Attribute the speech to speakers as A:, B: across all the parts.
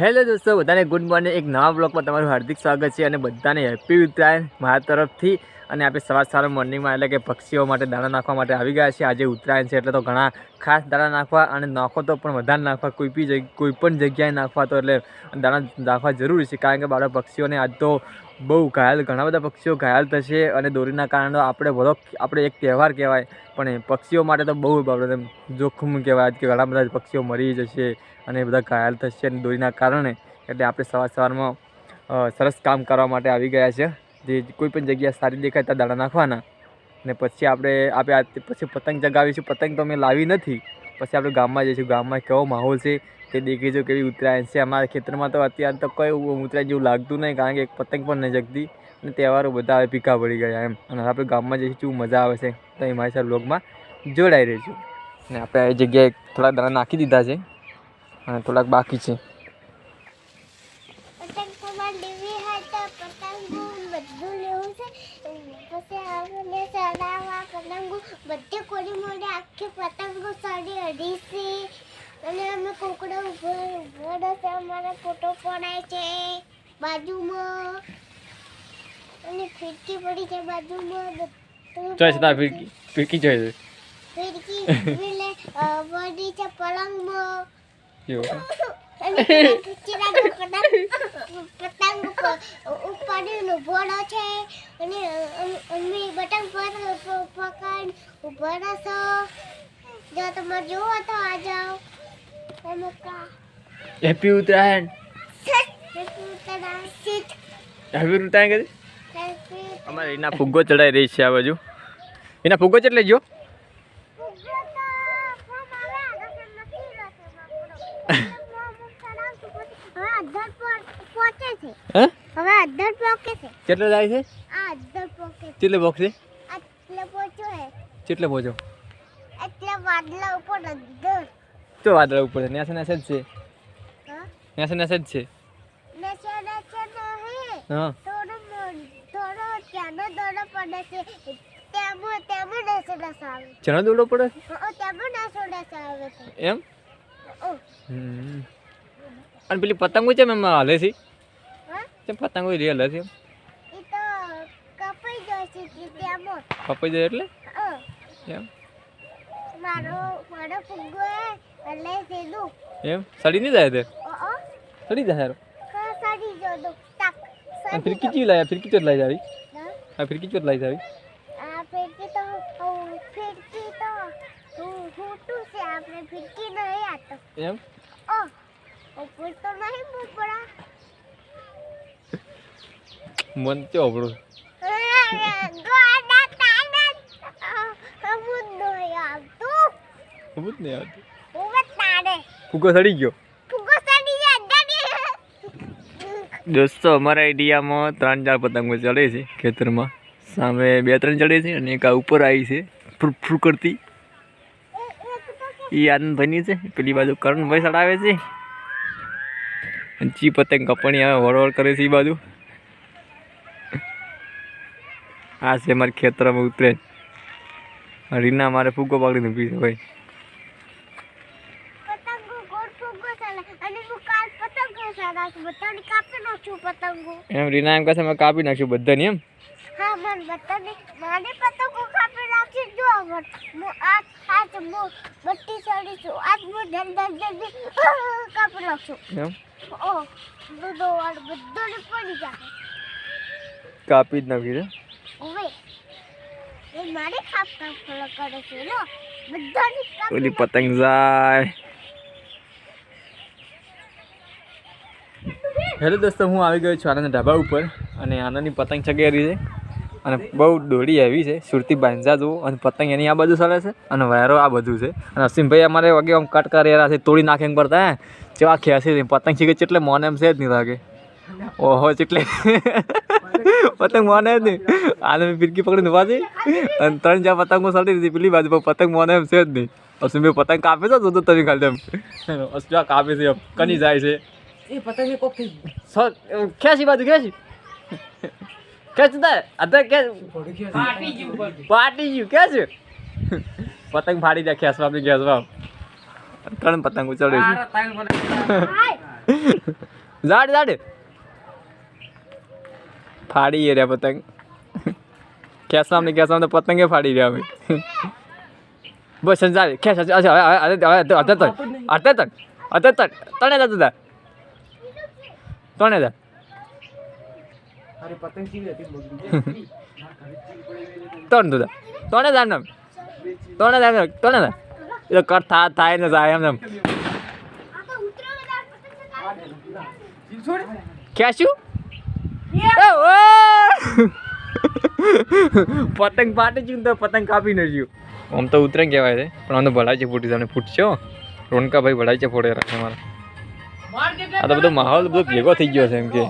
A: Hello દોસ્તો, બધાને good morning એક નવા બ્લોગમાં તમારું હાર્દિક સ્વાગત છે અને બધાને હેપી ઉત્તરાયણ મારા તરફથી. અને આપણે સવાર સવાર મોર્નિંગમાં એટલે કે પક્ષીઓ માટે દાણા નાખવા માટે આવી ગયા છે આજે ઉત્તરાયણ છે એટલે તો ઘણા ખાસ દાણા નાખવા અને નાખો તો પણ વધારે નાખવા. કોઈ બી કોઈ પણ જગ્યાએ નાખવા તો એટલે દાણા નાખવા જરૂરી છે. કારણ કે બાળક પક્ષીઓને આજ તો બહુ ઘાયલ, ઘણા બધા પક્ષીઓ ઘાયલ થશે અને દોરીના કારણે આપણે ભલો, આપણે એક તહેવાર કહેવાય, પણ પક્ષીઓ માટે તો બહુ આપણે જોખમ કહેવાય કે ઘણા બધા પક્ષીઓ મરી જશે અને બધા ઘાયલ થશે અને દોરીના કારણે. એટલે આપણે સવાર સવારમાં સરસ કામ કરવા માટે આવી ગયા છે. જે કોઈ પણ જગ્યા સારી દેખાય ત્યાં દાણા નાખવાના. અને પછી આપણે આપણે પછી પતંગ ચગાવીશું પતંગ તો મેં લાવી નથી. પછી આપણે ગામમાં જઈશું. ગામમાં કેવો માહોલ છે. તે દેખીશું કેવી ઉત્તરાયણ છે. અમારા ખેતરમાં તો અત્યારે તો કોઈ ઉત્તરાયણ જેવું લાગતું નહીં, કારણ કે એક પતંગ પણ નહીં જગતી. અને તહેવારો બધા હવે પીકા પડી ગયા એમ. અને આપણે ગામમાં જઈશું શું મજા આવે છે, તો એ મારી સાથે બ્લોગમાં જોડાઈ રહીશું અને આપણે એ જગ્યાએ થોડા દાણા નાખી દીધા છે અને થોડાક બાકી છે.
B: બધું કોડી મોડે આખી પતંગો સડી અઢીસી અને અમે કોકડા ઉપર ઊભો છે અમારે ફોટો પડાય છે બાજુમાં. અને ફિરકી પડી છે બાજુમાં જોઈ
A: છે તા ફિરકી ફિરકી છે.
B: ફિરકી એટલે પડી છે પલંગમાં.
A: એવું
B: અને પેલા પતંગ ઉપાડીને ઊભો છે. અને અમે બટન પર પકડ ઊભો રહેશો જો તમે જોવો તો આ જાઓ.
A: હેપી ઉત્તરાયણ હેપી ઉત્તરાયણ કદી અમારે એના ફુગ્ગો ચડાઈ રહી છે આ બાજુ. એના ફુગ્ગો ચટલે જો?
B: કેટલો છે
A: હે?
B: હવે અધર પોકે છે
A: કેટલે જાય છે? કેટલે બોક્સ? છે
B: એટલે પહોંચ્યો હે.
A: કેટલે પહોંચો
B: એટલે વાદલા ઉપર અધર
A: તો વાદળ ઉપર છે ન્યાસે ન્યાસે જ છે.
B: હા?
A: ન્યાસે ન્યાસે જ છે.
B: હે. છે.
A: ચણો દોડો પડે? છે
B: છે.
A: એમ? અને પેલી પતંગો છે એમ હાલે છે?
B: હા?
A: તે પતંગો એમ?
B: એ તો કપાઈ
A: જાય એટલે? એમ?
B: મારો મારો ફુગ્ગો
A: એમ સડી નહીં જાય તે
B: ઓ ઓ
A: સડી જાય યાર
B: કા સાડી જો દો તાક
A: અને
B: સાડી
A: ફિરકી ચી લાયા ફિરકી ચોટ લાવી જાવી
B: હા
A: આ ફિરકી ચોટ લાવી જાવી
B: આ ફિરકી તો ઓ, ફિરકી તો હું ફૂટું છે આપણે ફિરકી નહીં આતો
A: એમ
B: ઓ ઉપર તો નહીં મોપડા
A: મન ચો આપણું
B: ગોડા તાડા અમુદ નહીં આવતું
A: ખબર જ નહીં આવતું
B: ઉવે તાડે
A: ફૂગો સડી ગયો. દોસ્તો, અમારા એરિયામાં ત્રણ ચાર પતંગો ચડે છે ખેતરમાં. સામે બે ત્રણ ચડે છે અને એક આ ઉપર આવી છે ફ્રુ કરતી. એ આનંદભાઈની છે. પેલી બાજુ કરણભાઈ ચડાવે છે. ચી પતંગ કપણી આવે વળવળ કરે છે એ બાજુ. આ છે મારા ખેતરમાં ઉતરે રીના મારે ફૂગો પકડીને ઊભી છે ભાઈ
B: પતંગો ગોળ ફુગો ચાલે અને હું કાલ પતંગો સારા બધાને કાપી નાખું પતંગો.
A: એમ રીના એમ કહે અમે કાપી નાખ્યું બધાને એમ?
B: હા મન બધાને મારે પતંગો કાપી નાખી જો અગર હું આ આજ હું બત્તી ચડી છું. આજ હું જલ્દી જલ્દી કાપી નાખું
A: એમ?
B: ઓ બધો વાળ બધાને પડી જાય.
A: કાપી જ
B: હવે એ મારે ખાપ કાપ કરે છે લો. બધાને કાપી
A: ઓલી પતંગ જાય. હેલો દોસ્તો, હું આવી ગયો છું આનંદ ઢાબા ઉપર અને આનંદની પતંગ ચગેરી છે અને બહુ દોડી આવી છે, સુરતી બાંધા જુઓ અને પતંગ એની આ બાજુ ચાલે છે અને વાયરો આ બધું છે. અને અસીમભાઈ અમારે વગે આમ કટ કરેલા છે તોડી નાખે પડતા હે? જેવા ખેંચી પતંગ શીખે એટલે મોને એમ છે જ નહીં લાગે. ઓહો એટલે પતંગ મોને જ નહીં. આને મેં ફિરકી પકડીને ઊભા છે અને ત્રણ ચાર પતંગો સડી દીધી પેલી બાજુ, પણ પતંગ મોને એમ છે જ નહીં. અસીમભાઈ પતંગ કાપે છે તો તમે ખાલી એમ. કાપે છે કની જાય છે.
C: એ પતંગ કોક થઈ
A: સો ખેંચી બાજુ ખેંચી ખેંચતા અત્યારે કે
C: ફાટી ગયું ઉપર
A: પાટી ગયું કે છે પતંગ ફાડી દે ખેંચવા આપણી ખેંચવા ત્રણ પતંગ ચડે છે ઝાડ ઝાડ ફાડી રહ્યા પતંગ ખેસવામ ને ખેસવામ તો પતંગે ફાડી રહ્યા અમે બસ ઝાડ ખેસ અચ્છા હવે હવે હવે અત્યારે તક અત્યારે તક અત્યારે તક તને તને જા
C: અરે પતંગ ચીવી હતી? બગડી
A: તણ તું તને જા ને તને જા તને જા એ તો કટ થા થાય ને જાય એમ એમ
B: આ પતંગ
A: ફાટી ગયું તો પતંગ કાપી ન ગયું આમ તો ઉતરે કહેવાય છે. પણ આમ તો ભલાઈ છે ફૂટી તમને ફૂટશો રોનકાભાઈ ભલાઈ છે ફોડે રાખે મારા. આ તો બધો માહોલ બધો ભેગો થઈ ગયો છે એમ કે.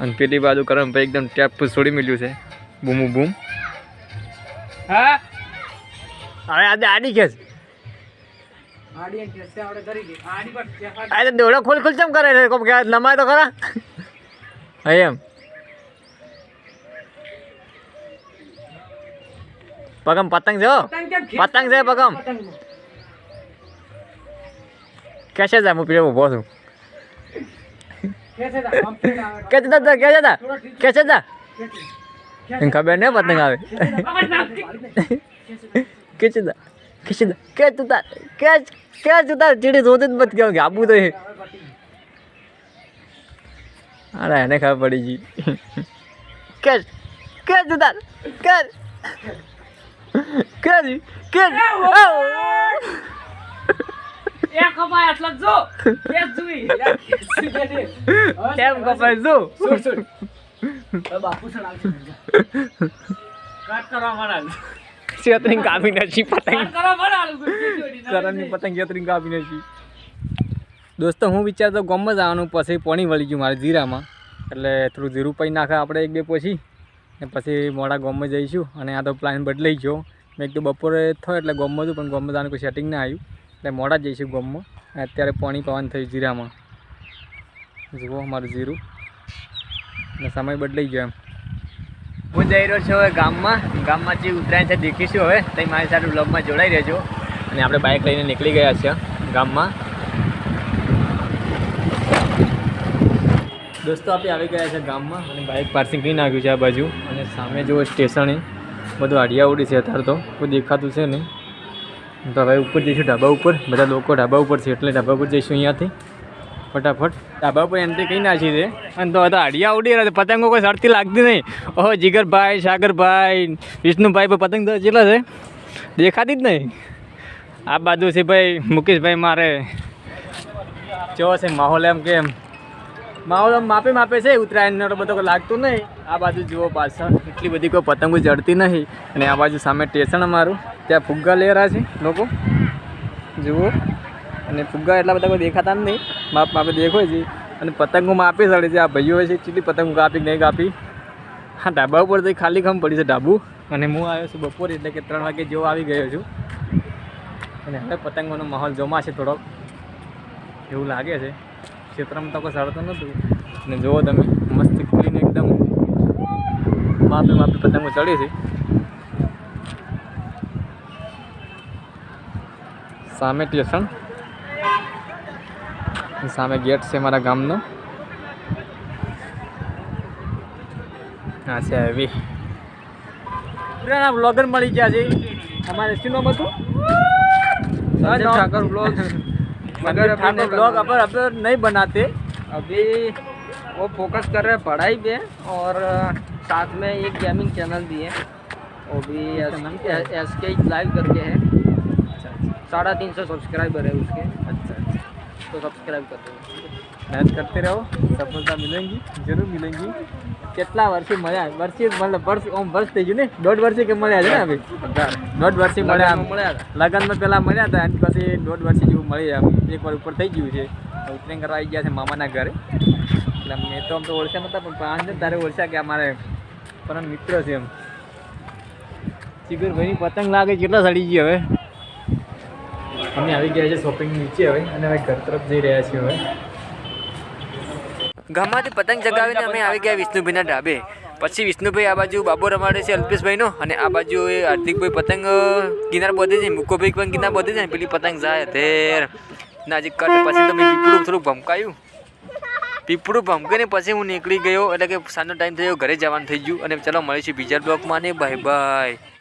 A: અને પેલી બાજુ કરમ ભાઈ એકદમ ટેપ છોડી મળ્યું છે. બૂમ બૂમ
C: હા?
A: હવે આજે આડી કે તો દોડો ખોલ ખોલ ચમ કરે છે? કોમ કે નમાય તો ખરા. હા એમ. પગમ પતંગ છે
C: પતંગ
A: છે પગમ. જા ખબર નહીં પતંગ આવે
C: આમાં નાખી.
A: કે જતા કે જતા કે જતા કે કે જતા ચીડી જોતી જ મત કેવું કે આપવું તો એ
C: હવે પતી ગયું.
A: અરે એને ખબર પડી ગઈ કે કે જતા કે કે જી કે
C: એ કપાય એટલે જો ખેંચ જોઈ.
A: કેમ કપાય? જો.
C: સુર, સુર. બાપુ સણ આવશે. કાટ કરવા માંડાલું.
A: છેતરી કાપી નાખી પતંગ. કરણની પતંગ છેતરી કાપી નાખી. દોસ્તો હું વિચારતો ગમમાં આવવાનું પછી પાણી વળી ગયું મારે જીરામાં. એટલે થોડું જીરું પાઈ નાખે આપણે એક બે પછી. ને પછી મોડા ગોમમાં જઈશું. અને આ તો પ્લાન બદલાઈ ગયો. મેં એક તો બપોરે થયો એટલે ગોમમાં હતું પણ ગોમમાં જવાનું કોઈ સેટિંગ ના આવ્યું. એટલે મોડા જઈશું ગોમમાં અત્યારે પાણી પવન થયું જીરામાં. જુઓ અમારું જીરું. ને સમય બદલાઈ ગયો એમ. હું જઈ રહ્યો છું હવે ગામમાં. ગામમાં જે ઉત્તરાયણ છે દેખીશું હવે. ત્યાં મારી સાથે બ્લોગમાં જોડાઈ રહેજો. અને આપણે બાઇક લઈને નીકળી ગયા છે ગામમાં. દોસ્તો, આપણે આવી ગયા છે ગામમાં અને બાઇક પાર્સિંગ કરી નાખ્યું છે આ બાજુ. અને સામે જો સ્ટેશને બધું આડિયાવડી છે અત્યારે તો. કોઈ દેખાતું છે નહીં. તો હવે ઉપર જઈશું ઢાબા ઉપર. બધા લોકો ઢાબા ઉપર છે એટલે ઢાબા ઉપર જઈશું અહીંયાથી. ફટાફટ. ઢાબા પર એન્ટ્રી કરી નાખી છે અને તો હતા હડિયા ઉડી રહ્યા પતંગો કોઈ સરતી લાગતી નહીં. ઓહો, જીગરભાઈ, સાગરભાઈ, વિષ્ણુભાઈ પર પતંગ તો કેટલા છે. દેખાતી જ નહીં. આ બાજુ છે ભાઈ મુકેશભાઈ મારે. કેવો છે માહોલ એમ કેમ. માહોલ આમ માપે માપે છે. ઉત્તરાયણનો તો બધો લાગતું નહીં. આ બાજુ જુઓ પાછળ. એટલી બધી કોઈ પતંગો જડતી નહીં. અને આ બાજુ સામે સ્ટેશન અમારું. ત્યાં ફુગ્ગા લઈ રહ્યા છે લોકો. જુઓ. અને ફુગ્ગા એટલા બધા કોઈ દેખાતા નહીં માપ માપે દેખાય છે. અને પતંગો માપે સડે છે. આ ભાઈઓ છે ચીલી પતંગો કાપી નહીં કાપી. હા, ઢાબા ઉપર તો ખાલી ખમ પડી છે ઢાબુ. અને હું આવ્યો છું બપોરે, એટલે કે ત્રણ વાગે જેવો આવી ગયો છું. અને હવે પતંગોનો માહોલ જોમાં છે થોડોક. એવું લાગે છે. ક્ષેત્રમાં તો કોઈ સડતો નહોતું. અને જુઓ તમે, મસ્ત ક્લીન એકદમ માપે માપે પતંગો ચડી છે. સામે સ્ટેશન સામે ગેટ છે મારા ગામનો હા છે આવી પુરાના બ્લોગર મળી ગયા છે અમારે શું નામ હતું
C: संजय ठाकर ब्लॉग
A: मगर ठाकुर ब्लॉग अपन अपन नहीं बनाते
C: अभी वो फोकस कर रहे हैं पढ़ाई पे और साथ में एक गेमिंग चैनल भी है वो भी एस के लाइव करके है साढ़ा तीन सौ सब्सक्राइबर है उसके।
A: अच्छा, अच्छा।
C: तो सब्सक्राइब कर दो।
A: मेहनत करते रहो सफलता मिलेंगी ज़रूर मिलेंगी। कितना वर्ष मज़ा है वर्ष मतलब वर्ष ओम वर्ष थे ने दौड़ वर्ष के मज़ा आज ना
C: अभी? दौड़ वर्ष
A: लगन में पहला मज़ा था पास दौ वर्ष जो मे जाए एक बार ऊपर थी गयु तो उतने घर आई गया मामा ना घर। એટલે મેં તો આમ તો ઓળખ્યા નતા પણ પાંચ જ તારે ઓળખ્યા કે અમારે પણ મિત્ર છે એમ શિબિર ભાઈની પતંગ લાગે કેટલા સડી ગઈ અમે આવી ગયા છે શોપિંગ નીચે હવે, અને હવે ઘર તરફ જઈ રહ્યા છીએ હવે. ગામમાંથી પતંગ ચગાવીને અમે આવી ગયા વિષ્ણુભાઈના ઢાબે. પછી વિષ્ણુભાઈ આ બાજુ બાબો રમાડે છે અલ્પેશભાઈનો, અને આ બાજુ એ હાર્દિકભાઈ પતંગ કિનાર બધે છે મુકોભાઈ પણ કિનાર બધે છે પેલી પતંગ જાય ધેર. ના, હજી કટ પછી તો મેં પીપળું થોડુંક ભમકાયું. પીપળું ભમકીને પછી હું નીકળી ગયો, એટલે કે સાંજનો ટાઈમ થયો, ઘરે જવાનું થઈ ગયું, અને ચલો મળીશું બીજા બ્લોગમાં ને બાય બાય